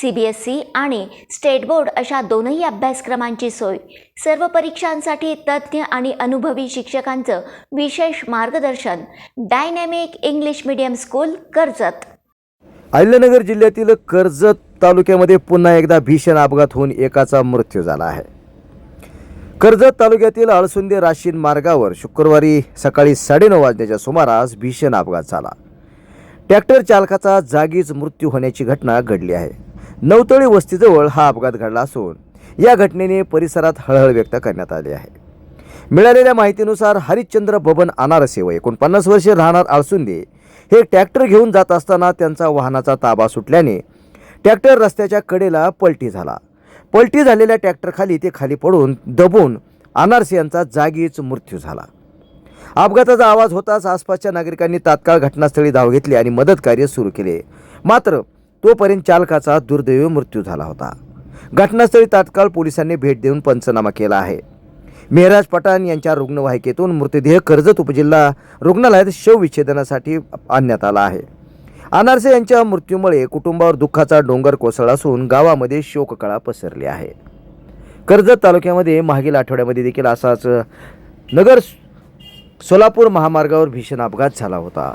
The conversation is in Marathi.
सी बी एस सी आणि स्टेट बोर्ड अशा दोनही अभ्यासक्रमांची सोय. सर्व परीक्षांसाठी तज्ज्ञ आणि अनुभवी शिक्षकांचं विशेष मार्गदर्शन. Dynamic English medium school Karjat. Ahilyanagar जिल्ह्यातील कर्जत तालुक्यामध्ये पुन्हा एकदा भीषण अपघात होऊन एकाचा मृत्यू झाला आहे. कर्जत तालुक्यातील अळसुंदे राशीन मार्गावर शुक्रवारी सकाळी साडेनऊ वाजण्याच्या सुमारास भीषण अपघात झाला. ट्रॅक्टर चालकाचा जागीच मृत्यू होण्याची घटना घडली आहे. नवतळी वस्तीजवळ हा अपघात घडला असून या घटनेने परिसरात हळहळ व्यक्त करण्यात आली आहे. मिळालेल्या माहितीनुसार हरिश्चंद्र बबन अनारसे व एकोणपन्नास वर्षे राहणार आळसुंदे हे ट्रॅक्टर घेऊन जात असताना त्यांचा वाहनाचा ताबा सुटल्याने ट्रॅक्टर रस्त्याच्या कडेला पलटी झाला. पलटी झालेल्या ट्रॅक्टरखाली ते खाली पडून दबून अनारसे यांचा जागीच मृत्यू झाला. अपघाताचा आवाज होताच आसपासच्या नागरिकांनी तात्काळ घटनास्थळी धाव घेतली आणि मदतकार्य सुरू केले. मात्र तोपर्यंत चालकाचा दुर्दैवी मृत्यू झाला होता. घटनास्थळी तात्काळ पोलिसांनी भेट देऊन पंचनामा केला आहे. मेहराज पठाण यांच्या रुग्णवाहिकेतून मृतदेह कर्जत उपजिल्हा रुग्णालयात शवविच्छेदनासाठी आणण्यात आला आहे. अनारसे यांच्या मृत्यूमुळे कुटुंबावर दुःखाचा डोंगर कोसळला असून गावामध्ये शोककळा पसरली आहे. कर्जत तालुक्यामध्ये मागील आठवड्यामध्ये देखील असाच नगर सोलापूर महामार्गावर भीषण अपघात झाला होता.